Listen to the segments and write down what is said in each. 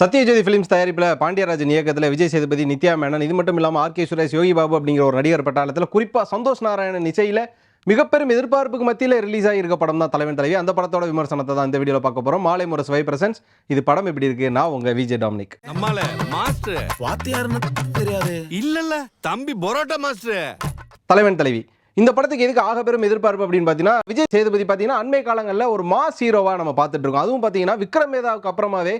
Sathyajothi films தயாரிப்பில் பாண்டியராஜன் இயக்கத்தில் விஜய் சேதுபதி நித்யா மேனன் இது மட்டும் இல்லாமல் ஆர் கே சுரேஷ் யோகி பாபு அப்படிங்கிற ஒரு நடிகர் பட்டாளத்தில் குறிப்பாக சந்தோஷ் நாராயணன் இசையில் மிகப்பெரும் எதிர்பார்ப்புக்கு மத்தியில் ரிலீஸ் ஆகியிருக்க படம் தான் தலைவன் தலைவி. அந்த படத்தோட விமர்சனத்தை தான் இந்த வீடியோவில் பார்க்க போகிறோம் மாலை முரசு வை பிரசன்ஸ் இது படம் எப்படி இருக்கு? நான் உங்கள் விஜய் டாமினிக். நம்மால மாஸ்டர். வாத்தியாருன்னு தெரியாது? இல்லல்ல தம்பி பரோட்டா மாஸ்டர். தலைவன் தலைவி. இந்த படத்துக்கு எதுக்கு ஆக பெரும் எதிர்பார்ப்பு அப்படின்னு பார்த்தீங்கன்னா விஜய் சேதுபதி பார்த்தீங்கன்னா அண்மை காலங்களில் ஒரு மாஸ் ஹீரோவாக நம்ம பார்த்துட்டு இருக்கோம். அதுவும் பார்த்தீங்கன்னா விக்ரம் வேதாவுக்கு அப்புறமாவே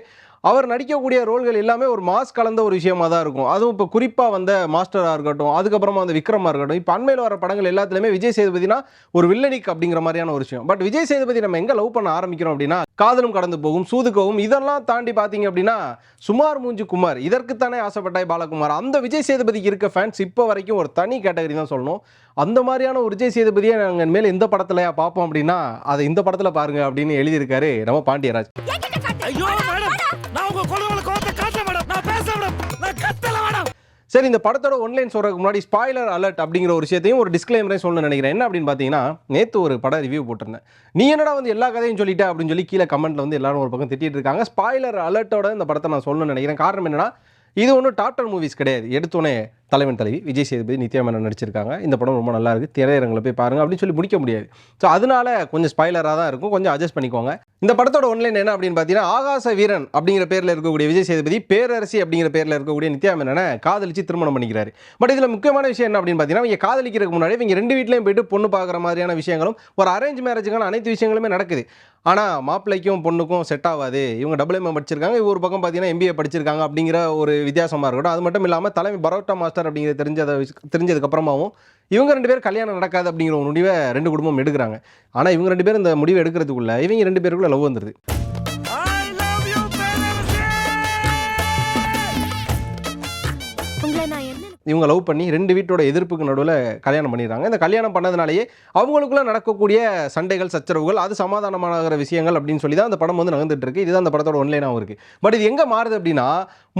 அவர் நடிக்கக்கூடிய ரோல்கள் எல்லாமே ஒரு மாஸ் கலந்த ஒரு விஷயமா தான் இருக்கும். அதுவும் இப்போ குறிப்பாக வந்த மாஸ்டராக இருக்கட்டும் அதுக்கப்புறமா அந்த விக்ரமாக இருக்கட்டும் இப்போ அண்மையில் வர படங்கள் எல்லாத்துலேயுமே விஜய் சேதுபதினா ஒரு வில்லனிக் அப்படிங்கிற மாதிரியான ஒரு விஷயம். பட் விஜய் சேதுபதி நம்ம எங்கே லவ் பண்ண ஆரம்பிக்கிறோம் அப்படின்னா காதலும் கடந்து போகும் சூதுக்கவும் இதெல்லாம் தாண்டி பார்த்தீங்க அப்படின்னா சுமார் மூஞ்சி குமார். இதற்குத்தானே ஆசைப்பட்டாய் பாலகுமார். அந்த விஜய் சேதுபதிக்கு இருக்க ஃபேன்ஸ் இப்போ வரைக்கும் ஒரு தனி கேட்டகரி தான் சொல்லணும். அந்த மாதிரியான ஒரு விஜய் சேதுபதியை நாங்கள் மேலே எந்த படத்துலையா பார்ப்போம் அப்படின்னா அதை இந்த படத்தில் பாருங்க அப்படின்னு எழுதியிருக்காரு நம்ம பாண்டியராஜ். சரி இந்த படத்தோட ஒன்லைன் சொல்றதுக்கு முன்னாடி ஸ்பாய்லர் அலர்ட் அப்படிங்கிற ஒரு விஷயத்தையும் ஒரு டிஸ்க்ளைமரையும் சொல்லணும்னு நினைக்கிறேன். என்ன அப்படின்னு பார்த்தீங்கன்னா நேற்று ஒரு படம் ரிவ்யூ போட்டிருந்தேன். நீ என்னடா வந்து எல்லா கதையும் சொல்லிட்ட அப்படின்னு சொல்லி கீழே கமெண்ட்ல வந்து எல்லாரும் ஒரு பக்கம் திட்டிட்டு இருக்காங்க. ஸ்பாய்லர் அலர்ட்டோட இந்த படத்தை நான் சொல்லணும்னு நினைக்கிறேன். காரணம் என்னன்னா இது ஒன்றும் டாப்டர் மூவிஸ் கிடையாது. எடுத்தோன்னே தலைவன் தலைவி விஜய் சேதுபதி நித்யா மேனன் நடிச்சிருக்காங்க. இந்த படம் ரொம்ப நல்லா இருக்குது திரையரங்கில் போய் பாருங்கள் அப்படின்னு சொல்லி முடிக்க முடியாது. ஸோ அதனால கொஞ்சம் ஸ்பாய்லராக தான் இருக்கும். கொஞ்சம் அட்ஜஸ்ட் பண்ணிக்கோங்க. இந்த படத்தோட ஒன்லைன் என்ன அப்படின்னு பார்த்தீங்கன்னா ஆகாச வீரன் அப்படிங்கிற பேரில் இருக்கக்கூடிய விஜய் சேதுபதி பேரரசி அப்படிங்கிற பேரில் இருக்கக்கூடிய நித்யா மேனனை காதலிச்சு திருமணம் பண்ணிக்கிறாரு. பட் இதில் முக்கியமான விஷயம் என்ன அப்படின்னு பார்த்தீங்கன்னா இங்கே காதலிக்கிறதுக்கு முன்னாடி இவங்க ரெண்டு வீட்லையும் போயிட்டு பொண்ணு பார்க்குற மாதிரியான விஷயங்களும் ஒரு அரேஞ்ச் மேரேஜுக்கான அனைத்து விஷயங்களுமே நடக்குது. ஆனால் மாப்பிள்ளைக்கும் பொண்ணுக்கும் செட் ஆகாது. இவங்க டபுள் எம்ஏ படிச்சிருக்காங்க. ஒரு பக்கம் பார்த்தீங்கன்னா எம்பிஏ படிச்சிருக்காங்க அப்படிங்கிற ஒரு வித்தியாசமாக இருக்கட்டும். அது மட்டும் இல்லாமல் தலைமை பரோட்டா மாஸ்டர் அப்படிங்கிறது தெரிஞ்சதை தெரிஞ்சதுக்கு அப்புறமாவும் இவங்க ரெண்டு பேரும் கல்யாணம் நடக்காது அப்படிங்கிற ஒரு முடிவை ரெண்டு குடும்பம் எடுக்கிறாங்க. ஆனால் இவங்க ரெண்டு பேரும் இந்த முடிவை எடுக்கிறதுக்குள்ள இவங்க ரெண்டு பேருக்குள்ள லவ் என்ன இவங்க லவ் பண்ணி ரெண்டு வீட்டோட எதிர்ப்புக்கு நடுவில் கல்யாணம் பண்ணிடுறாங்க. இந்த கல்யாணம் பண்ணதுனாலேயே அவங்களுக்குள்ள நடக்கக்கூடிய சண்டைகள் சச்சரவுகள் அது சமாதானமாகிற விஷயங்கள் அப்படின்னு சொல்லி தான் அந்த படம் வந்து நகர்ந்துட்டு இருக்கு. இதுதான் அந்த படத்தோட ஒன்லைனாகவும் இருக்கு. பட் இது எங்கே மாறுது அப்படின்னா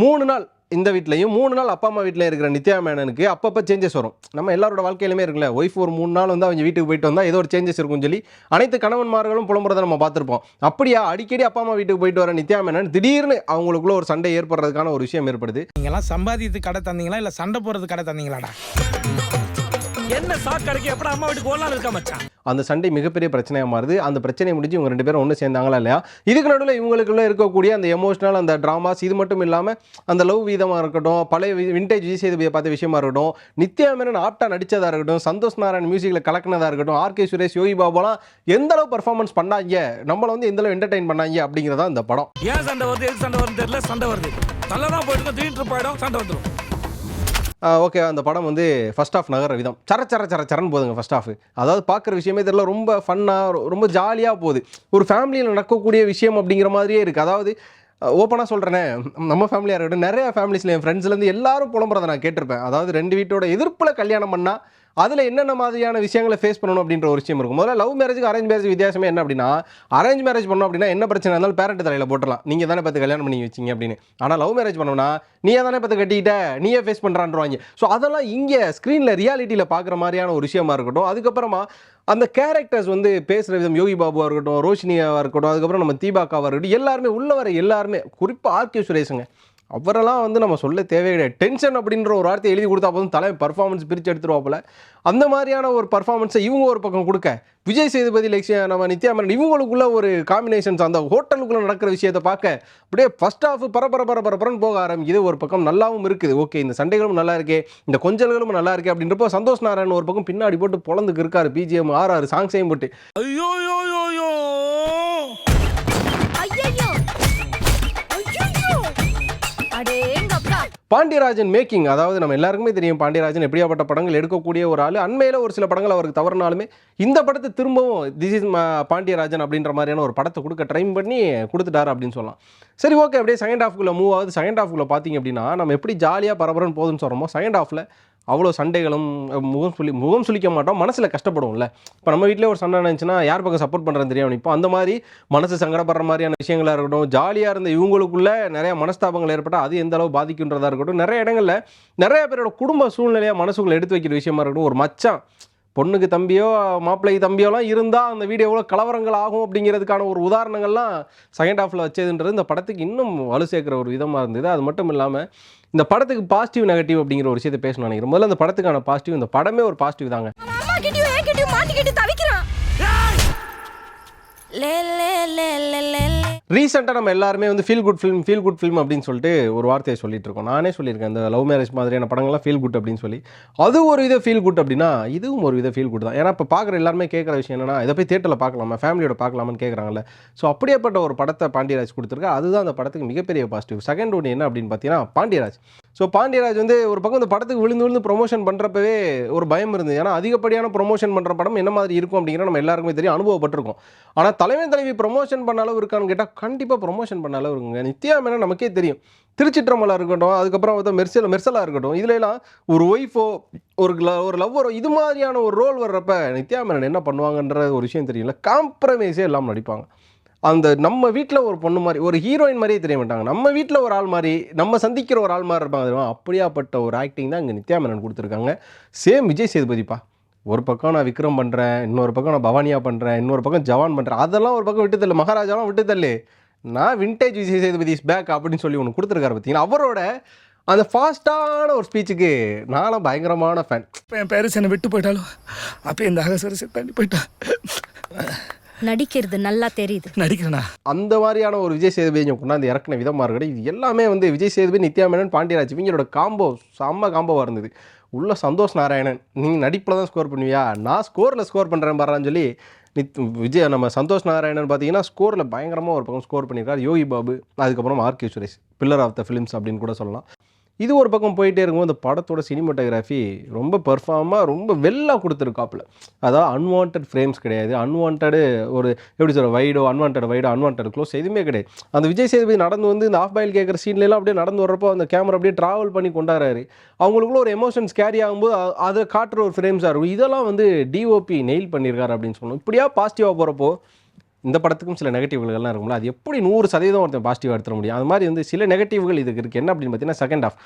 மூணு நாள் இந்த வீட்லையும் மூணு நாள் அப்பா அம்மா வீட்டில் இருக்கிற நித்யா மேனனுக்கு அப்பப்போ சேஞ்சஸ் வரும். நம்ம எல்லாரோட வாழ்க்கையிலுமே இருக்குல்ல ஒய்ஃப் ஒரு மூணு நாள் வந்து அவங்க வீட்டுக்கு போயிட்டு வந்தால் ஏதோ ஒரு சேஞ்சஸ் இருக்கும்னு சொல்லி அனைத்து கணவன்மார்களும் புலம்புறதை நம்ம பார்த்துருப்போம். அப்படியா? அடிக்கடி அப்பா அம்மா வீட்டுக்கு போயிட்டு வர நித்யா மேனன் திடீர்னு அவங்களுக்குள்ள ஒரு சண்டை ஏற்படுறதுக்கான ஒரு விஷயம் ஏற்படுது. நீங்களாம் சம்பாதித்து கடை தந்தீங்களா? இல்லை சண்டை போடுறது கடை தந்தீங்களாடா? என்ன சாக்கடைக்கு எப்படா அம்மா வீட்டுக்கு ஓடலாம் இருக்க மச்சான்? அந்த சண்டை மிகப்பெரிய பிரச்சனையாக மாறுது. அந்த பிரச்சனையை முடிஞ்சு இவங்க ரெண்டு பேரும் ஒன்று சேர்ந்தாங்களா இல்லையா? இதுக்கு நடுவில் இவங்களுக்குள்ள இருக்கக்கூடிய அந்த எமோஷனல் அந்த ட்ராமாஸ் இது மட்டும் இல்லாமல் அந்த லவ் வீதமாக இருக்கட்டும் பழைய விண்டேஜ் விஜய் பார்த்த விஷயமா இருக்கட்டும் நித்யா மேனன் ஆப்டா நடிச்சதா இருக்கட்டும் சந்தோஷ் நாராயண் மியூசிக்கில் கலக்கினதா இருக்கட்டும் ஆர் கே சுரேஷ் யோகி பாபுலாம் எந்த அளவு பர்ஃபார்மன்ஸ் பண்ணாங்க நம்மளை வந்து எந்த அளவு என்டர்டைன் பண்ணாங்க அப்படிங்கிறதா இந்த படம். ஏன் சண்டை வருது எது சண்டை வருது தெரியல சண்டை வருது. நல்லா தான் திடீர்னு போயிடும் சண்டை வந்துடும் ஓகே அந்த படம் வந்து ஃபஸ்ட் ஆஃப் நகர விதம். சர சர சர சரன்னு போதுங்க ஃபஸ்ட் ஆஃப் அதாவது பார்க்குற விஷயமே தெரியல ரொம்ப ஃபன்னாக ரொம்ப ஜாலியாக போகுது. ஒரு ஃபேமிலியில் நடக்கக்கூடிய விஷயம் அப்படிங்கிற மாதிரியே இருக்குது அதாவது ஓப்பனாக சொல்கிறேனே நம்ம ஃபேமிலியாக இருக்கட்டும் நிறைய ஃபேமிலிஸில் என் ஃப்ரெண்ட்ஸ்லேருந்து எல்லாரும் புலம்புறதை நான் கேட்டிருப்பேன். அதாவது ரெண்டு வீட்டோட எதிர்ப்பில் கல்யாணம் பண்ணால் அதில் என்னென்ன மாதிரியான விஷயங்களை ஃபேஸ் பண்ணணும் அப்படின்ற ஒரு விஷயம் இருக்கும். முதல்ல லவ் மேரேஜுக்கு அரேஞ்ச் மேரேஜ் வித்தியாசமே என்ன அப்படின்னா அரேஞ்ச் மேரேஜ் பண்ணோம் அப்படின்னா என்ன பிரச்சனை இருந்தாலும் பேரண்ட் தலையில் போட்டுடலாம். நீங்கள் தானே பார்த்து கல்யாணம் பண்ணி வச்சிங்க அப்படின்னு. ஆனால் லவ் மேரேஜ் பண்ணோம்னா நீயே தானே பார்த்து கட்டிக்கிட்ட நீயே ஃபேஸ் பண்ணுறான்றவாங்க ஸோ அதெல்லாம் இங்கே ஸ்க்ரீனில் ரியாலிட்டியில் பார்க்குற மாதிரியான ஒரு விஷயமா இருக்கட்டும். அதுக்கப்புறமா அந்த கேரக்டர்ஸ் வந்து பேசுகிற விதம் யோகி பாபுவாக இருக்கட்டும் ரோஷினியாவாக இருக்கட்டும் அதுக்கப்புறம் நம்ம தீபாக்காவாக இருக்கட்டும் எல்லாருமே உள்ள வர எல்லாருமே குறிப்பாக ஆர்கே சுரேஷுங்க. அவரெல்லாம் வந்து நம்ம சொல்ல தேவையே கிடையாது. டென்ஷன் அப்படின்ற ஒரு வார்த்தை எழுதி கொடுத்தா போதும். தலை பர்ஃபார்மன்ஸ் பிரித்து எடுத்துருவாப்பில் அந்த மாதிரியான ஒரு பர்ஃபார்மன்ஸை இவங்க ஒரு பக்கம் கொடுக்க. விஜய் சேதுபதி லட்சிய நம்ம நித்யாமரன் இவங்களுக்குள்ள ஒரு காம்பினேஷன்ஸ் அந்த ஹோட்டலுக்குள்ளே நடக்கிற விஷயத்தை பார்க்க அப்படியே ஃபஸ்ட் ஆஃப் பரபர பரபரப்புறன்னு போக ஆரம்பிக்குது ஒரு பக்கம் நல்லாவும் இருக்குது. ஓகே இந்த சண்டைகளும் நல்லா இருக்கே. இந்த கொஞ்சல்களும் நல்லா இருக்கே அப்படின்றப்போ சந்தோஷ் நாராயண் ஒரு பக்கம் பின்னாடி போட்டு பொழந்துக்கு இருக்காரு. பிஜிஎம் ஆர் ஆறு சாங்ஸையும் போட்டு. ஐயோ பாண்டியராஜன் மேக்கிங் அதாவது நம்ம எல்லாருக்குமே தெரியும் பாண்டியராஜன் எப்படியாப்பட்ட படங்கள் எடுக்கக்கூடிய ஒரு ஆள். அண்மையில் ஒரு சில படங்கள் அவருக்கு தவறினாலுமே இந்த படத்தை திரும்பவும் திஸ் இஸ் பாண்டியராஜன் அப்படின்ற மாதிரியான ஒரு படத்தை கொடுக்க ட்ரை பண்ணி கொடுத்துட்டாரு அப்படின்னு சொல்லலாம். சரி ஓகே அப்படியே செகண்ட் ஹாஃப்குள்ளே மூவ் ஆகுது. செகண்ட் ஹாஃப்குள்ளே பார்த்தீங்க அப்படின்னா நம்ம எப்படி ஜாலியாக பரபரன்னு போதுன்னு சொல்கிறோமோ செகண்ட் ஹாஃபில் அவ்வளோ சண்டைகளும் முகம் சொல்லி முகம் சொல்லிக்க மாட்டோம் மனசில் கஷ்டப்படுவோம்ல. இப்போ நம்ம வீட்டிலே ஒரு சண்டை நினச்சுன்னா யார் பக்கம் சப்போர்ட் பண்ணுறேன்னு தெரியும் இப்போ அந்த மாதிரி மனசு சங்கடப்படுற மாதிரியான விஷயங்களாக இருக்கட்டும் ஜாலியாக இருந்த இவங்களுக்குள்ள நிறைய மனஸ்தாபங்கள் ஏற்பட்டால் அது எந்த அளவு பாதிக்குன்றதாக இருக்கட்டும் நிறைய இடங்களில் நிறைய பேரோட குடும்ப சூழ்நிலையாக மனசுக்குள்ள எடுத்து வைக்கிற விஷயமா இருக்கட்டும் ஒரு மச்சான் பொண்ணுக்கு தம்பியோ மாப்பிள்ளைக்கு தம்பியோலாம் இருந்தால் அந்த வீடியோ எவ்வளோ கலவரங்கள் ஆகும் அப்படிங்கிறதுக்கான ஒரு உதாரணங்கள்லாம் செகண்ட் ஹாஃபில் வச்சதுன்றது இந்த படத்துக்கு இன்னும் வலு சேர்க்குற ஒரு விதமாக இருந்தது. அது மட்டும் இல்லாமல் இந்த படத்துக்கு பாசிட்டிவ் நெகட்டிவ் அப்படிங்கிற ஒரு விஷயத்தை பேசணும் நினைக்கிறேன். முதல்ல அந்த படத்துக்கான பாசிட்டிவ் இந்த படமே ஒரு பாசிட்டிவ் தாங்க. ரீசெண்டாக நம்ம எல்லாருமே வந்து feel good film feel good film அப்படின்னு சொல்லிட்டு ஒரு வார்த்தையை சொல்லிட்டு இருக்கோம். நானே சொல்லியிருக்கேன் இந்த லவ் மேரேஜ் மாதிரியான படங்கள்லாம் ஃபீல் குட் அப்படின்னு சொல்லி. அது ஒரு வித ஃபீல் குட் அப்படின்னா இதுவும் ஒரு வித ஃபீல் குட் தான். ஏன்னா இப்போ பார்க்குற எல்லாருமே கேட்குற விஷயம் என்னன்னா இதை போய் தேட்டரில் பார்க்கலாமா ஃபேமிலியோட பார்க்கலாமான்னு கேட்குறாங்கல்ல ஸோ அப்படியேப்பட்ட ஒரு படத்தை பாண்டியராஜ் கொடுத்துருக்கா. அதுதான் அந்த படத்துக்கு மிகப்பெரிய பாசிட்டிவ் செகண்ட் ஒன்று என்ன அப்படின்னு பார்த்தீங்கன்னா பாண்டியராஜ். ஸோ பாண்டியராஜ் வந்து ஒரு பக்கம் இந்த படத்துக்கு விழுந்து விழுந்து ப்ரொமோஷன் பண்ணுறப்பவே ஒரு பயம் இருந்தது. ஏன்னா அதிகப்படியான ப்ரொமோஷன் பண்ணுற படம் என்ன மாதிரி இருக்கும் அப்படிங்கிற நம்ம எல்லாருக்குமே தெரியும் அனுபவப்பட்டிருக்கோம். ஆனால் தலைமை தலைவி ப்ரொமோஷன் பண்ண அளவு இருக்கான்னு கேட்டால் கண்டிப்பாக ப்ரொமோஷன் பண்ண அளவு இருக்குங்க. நித்யா மேனன் நமக்கே தெரியும். திருச்சிற்றம்பலா இருக்கட்டும் அதுக்கப்புறம் பார்த்தா மெர்சல் மெர்சலாக இருக்கட்டும். இதுலலாம் ஒரு ஒய்ஃபோ ஒரு ஒரு லவ்வரோ இது மாதிரியான ஒரு ரோல் வர்றப்ப நித்யா மேனன் என்ன பண்ணுவாங்கன்ற ஒரு விஷயம் தெரியல காம்ப்ரமைஸே இல்லாமல் நடிப்பாங்க. அந்த நம்ம வீட்டில் ஒரு பொண்ணு மாதிரி ஒரு ஹீரோயின் மாதிரியே தெரிய மாட்டாங்க. நம்ம வீட்டில் ஒரு ஆள் மாதிரி நம்ம சந்திக்கிற ஒரு ஆள் மாதிரி இருப்பாங்க அப்படியாப்பட்ட ஒரு ஆக்டிங் தான் இங்கே நித்யா மேனன் கொடுத்துருக்காங்க. சேம் விஜய் சேதுபதிப்பா. ஒரு பக்கம் நான் விக்ரம் பண்ணுறேன் இன்னொரு பக்கம் நான் பவானியா பண்ணுறேன் இன்னொரு பக்கம் ஜவான் பண்ணுறேன் அதெல்லாம் ஒரு பக்கம் விட்டு தள்ளு. மகாராஜாலாம் விட்டு தள்ளு. நான் vintage Vijay Sethupathi is back அப்படின்னு சொல்லி ஒன்று கொடுத்துருக்காரு பார்த்தீங்கன்னா அவரோட அந்த ஃபாஸ்ட்டான ஒரு ஸ்பீச்சுக்கு நானும் பயங்கரமான ஃபேன் இப்ப என் பேரஸ் என்னை விட்டு போயிட்டாலும் அப்ப இந்த அகசரசை தள்ளி போயிட்டா நடிக்கிறது நல்லா தெரியுது. நடிக்கிறேனா? அந்த மாதிரியான ஒரு விஜய் சேதுபதி இங்க கொண்டாந்து இறக்குன விதமாக இருக்கட்டும் இது எல்லாமே வந்து விஜய் சேதுபதி நித்யா மேனன் பாண்டியராஜ் இவங்களோட காம்போ செம்ம காம்போவாக இருந்தது. உள்ள சந்தோஷ் நாராயணன் நீ நடிப்பில் தான் ஸ்கோர் பண்ணுவியா? நான் ஸ்கோரில் ஸ்கோர் பண்ணுறேன் பாருன்னு சொல்லி நித் விஜய் நம்ம சந்தோஷ் நாராயணன் பார்த்தீங்கன்னா ஸ்கோரில் பயங்கரமாக ஒரு பக்கம் ஸ்கோர் பண்ணியிருக்காரு யோகி பாபு அதுக்கப்புறம் R K Suresh pillar of the films அப்படின்னு கூட சொல்லலாம். இது ஒரு பக்கம் போயிட்டே இருக்கும் இந்த படத்தோட சினிமாட்டோகிராஃபி ரொம்ப பெர்ஃபார்மாக ரொம்ப வெல்லாக கொடுத்துருக்காப்புல. அதாவது அன்வான்ட் ஃப்ரேம்ஸ் கிடையாது. அன்வான்டு ஒரு எப்படி சொல்ற வைடோ அன்வான்ட் வைடோ அன்வான்ட் க்ளோஸ் எதுவுமே கிடையாது. அந்த விஜய் சேதுபதி நடந்து வந்து இந்த ஆஃப் பாயில் கேட்குற சீன்லாம் அப்படியே நடந்து வர்றப்போ அந்த கேமரா அப்படியே ட்ராவல் பண்ணி கொண்டாடுறாரு. அவங்களுக்குள்ள ஒரு எமோஷன்ஸ் கேரி ஆகும்போது அதை காட்டுற ஒரு ஃப்ரேம்ஸாக இருக்கும். இதெல்லாம் வந்து டிஓபி நெயில் பண்ணியிருக்காரு அப்படின்னு சொல்லணும். இப்படியா பாசிட்டிவாக போகிறப்போ இந்த படத்துக்கும் சில நெகட்டிவ்கள்லாம் இருக்கும்ல அது எப்படி நூறு சதவீதம் ஒருத்தன் பாசிட்டிவாக எடுத்துட முடியும்? அது மாதிரி வந்து சில நெகட்டிவ்கள் இதுக்கு இருக்குது என்ன அப்படின்னு பார்த்தீங்கன்னா செகண்ட் ஆஃப்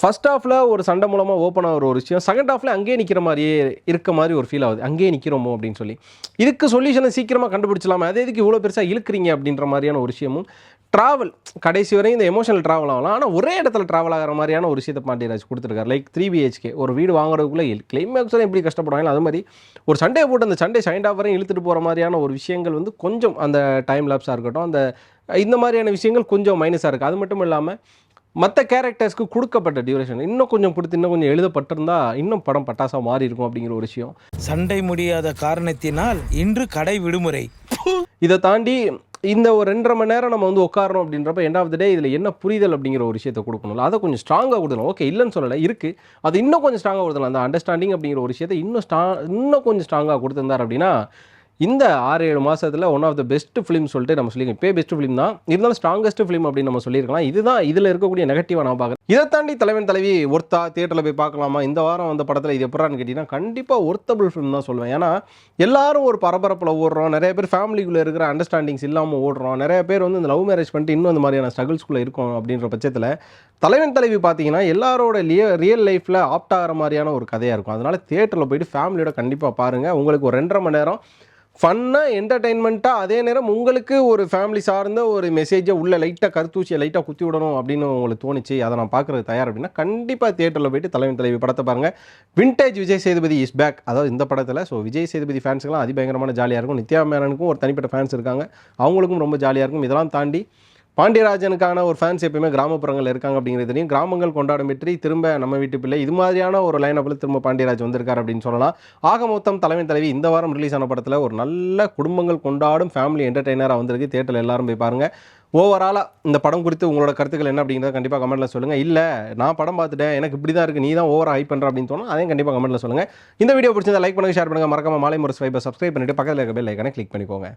ஃபர்ஸ்ட் ஹாஃபில் ஒரு சண்டை மூலமாக ஓப்பன் ஆகிற ஒரு விஷயம் செகண்ட் ஹாஃபில் அங்கேயே நிற்கிற மாதிரியே இருக்க மாதிரி ஒரு ஃபீல் ஆகுது. அங்கேயே நிற்கிறோமோ அப்படின்னு சொல்லி. இதுக்கு சொல்யூஷனை சீக்கிரமாக கண்டுபிடிச்சலாமா அதே இதுக்கு இவ்வளோ பெருசாக இழுக்கிறீங்க அப்படின்ற மாதிரியான ஒரு விஷயமும் ட்ராவல் கடைசி வரையும் இந்த எமோஷனல் ட்ராவல் ஆகலாம். ஆனால் ஒரே இடத்துல ட்ராவல் ஆகிற மாதிரியான ஒரு விஷயத்தை பாண்டியராஜ் கொடுத்துருக்காரு. லைக் த்ரீ பிஹெச்கே ஒரு வீடு வாங்குறதுக்குள்ளே கிளைமேக்ஸில் எப்படி கஷ்டப்படுவாங்க அது மாதிரி ஒரு சண்டே போட்டு அந்த சண்டே சைண்ட் ஆஃப் வரையும் இழுத்துட்டு போகிற மாதிரியான ஒரு விஷயங்கள் வந்து கொஞ்சம் அந்த டைம் லேப்ஸாக இருக்கட்டும் அந்த இந்த மாதிரியான விஷயங்கள் கொஞ்சம் மைனஸாக இருக்குது அது மட்டும் இல்லாமல் மற்ற கேரக்டர்ஸ்க்கு கொடுக்கப்பட்ட டியூரேஷன் இன்னும் கொஞ்சம் கொடுத்து இன்னும் கொஞ்சம் எழுதப்பட்டிருந்தா இன்னும் படம் பட்டாசா மாறி இருக்கும் அப்படிங்கிற ஒரு விஷயம். சண்டை முடியாத காரணத்தினால் இன்று கடை விடுமுறை. இதை தாண்டி இந்த ஒரு ரெண்டரை மணி நேரம் நம்ம வந்து உட்காரணும் அப்படின்றப்ப எண்ட் ஆஃப் த டே இதில் என்ன புரிதல் அப்படிங்கிற ஒரு விஷயத்தை கொடுக்கணும்ல? அதை கொஞ்சம் ஸ்ட்ராங்காக கொடுக்கலாம் ஓகே இல்லைன்னு சொல்லலை இருக்குது அது இன்னும் கொஞ்சம் ஸ்ட்ராங்காக கொடுக்கலாம் அந்த அண்டர்ஸ்டாண்டிங் அப்படிங்கிற ஒரு விஷயத்தை இன்னும் ஸ்ட்ரா இன்னும் கொஞ்சம் ஸ்ட்ராங்காக கொடுத்துருந்தார் அப்படின்னா இந்த ஆறு ஏழு மாதத்தில் one of the best film சொல்லிட்டு நம்ம சொல்லியிருக்கோம். இப்போ பெஸ்ட் ஃபிலிம் தான். இருந்தாலும் ஸ்ட்ராங்கஸ்ட் ஃபிலிம் அப்படின்னு நம்ம சொல்லியிருக்கலாம். இதுதான் இதில் இருக்கக்கூடிய நெகட்டிவாக நான் பார்க்குறேன் இதை தாண்டி தலைவன் தலைவி ஒர்த்தா தியேட்டரில் போய் பார்க்கலாமா? இந்த வாரம் வந்த படத்தில் இது எப்படான்னு கேட்டிங்கன்னா கண்டிப்பாக ஒர்த்தபிள் ஃபிலிம் தான் சொல்லுவேன். ஏன்னா எல்லாரும் ஒரு பரபரப்பில் ஓடுறோம். நிறைய பேர் ஃபேமிலிக்குள்ளே இருக்கிற அண்டர்ஸ்டாண்டிங்ஸ் இல்லாமல் ஓடுறோம். நிறைய பேர் வந்து இந்த லவ் மேரேஜ் பண்ணிட்டு இன்னும் இந்த மாதிரியான ஸ்ட்ரகிள்ஸ்குள்ளே இருக்கும் அப்படின்ற பட்சத்தில் தலைவன் தலைவி பார்த்தீங்கன்னா எல்லாரோட லிய ரியல் லைஃப்பில் ஆப்ட் ஆகிற மாதிரியான ஒரு கதையாக இருக்கும். அதனால் தியேட்டரில் போயிட்டு ஃபேமிலியோட கண்டிப்பாக பாருங்கள் உங்களுக்கு ஒரு ரெண்டரை மணி நேரம் ஃபன்னாக என்டர்டைன்மெண்ட்டாக அதே நேரம் உங்களுக்கு ஒரு ஃபேமிலி சார்ந்த ஒரு மெசேஜை உள்ள லைட்டாக கருத்தூசியை லைட்டாக குத்தி விடணும் அப்படின்னு உங்களுக்கு தோணுச்சு அதை நான் பார்க்குறது தயார் அப்படின்னா கண்டிப்பாக தியேட்டரில் போயிட்டு தலைவன் தலைவி படத்தை பாருங்கள் vintage Vijay Sethupathi is back அதாவது இந்த படத்தில் ஸோ விஜய் சேதுபதி ஃபேன்ஸுக்கெல்லாம் அதிபயங்கரமான ஜாலியாக இருக்கும். நித்யா மேனனுக்கும் ஒரு தனிப்பட்ட ஃபேன்ஸ் இருக்காங்க. அவங்களுக்கும் ரொம்ப ஜாலியாக இருக்கும். இதெல்லாம் தாண்டி பாண்டியராஜனுக்கான ஒரு ஃபேன்ஸ் எப்பயுமே கிராமப்புறங்கள் இருக்காங்க அப்படிங்கிறது தெரியும் கிராமங்கள் கொண்டாடும் வெற்றி திரும்ப நம்ம வீட்டு பிள்ளை. இது மாதிரியான ஒரு லைனப்பில் திரும்ப பாண்டியராஜ் வந்திருக்காரு அப்படின்னு சொல்லலாம். ஆக மொத்தம் தலைமை தலைவி இந்த வாரம் ரிலீஸ் ஆன படத்தில் ஒரு நல்ல குடும்பங்கள் கொண்டாடும் ஃபேமிலி என்டர்டெய்னராக வந்திருக்கு. தேட்டரில் எல்லாரும் போய் பாருங்கள் ஓவராலாக இந்த படம் குறித்து உங்களோட கருத்துக்கள் என்ன அப்படிங்கிறத கண்டிப்பாக கமெண்ட்டில் சொல்லுங்கள் இல்லை நான் படம் பார்த்துட்டேன் எனக்கு இப்படி தான் இருக்குது நீ தான் ஓவர் ஹைப் பண்ணுற அப்படின்னு தோணும் அதையும் கண்டிப்பாக கமெண்ட்டில் சொல்லுங்கள் இந்த வீடியோ பிடிச்சிருந்தா லைக் பண்ணுங்கள் ஷேர் பண்ணுங்கள் மறக்காம மாலை முறை ஸ்வைப்பை சப்ஸ்கிரைப் பண்ணிட்டு பக்கத்தில் இருக்க பெல் ஐக்கனை கிளிக் பண்ணிக்கோங்க.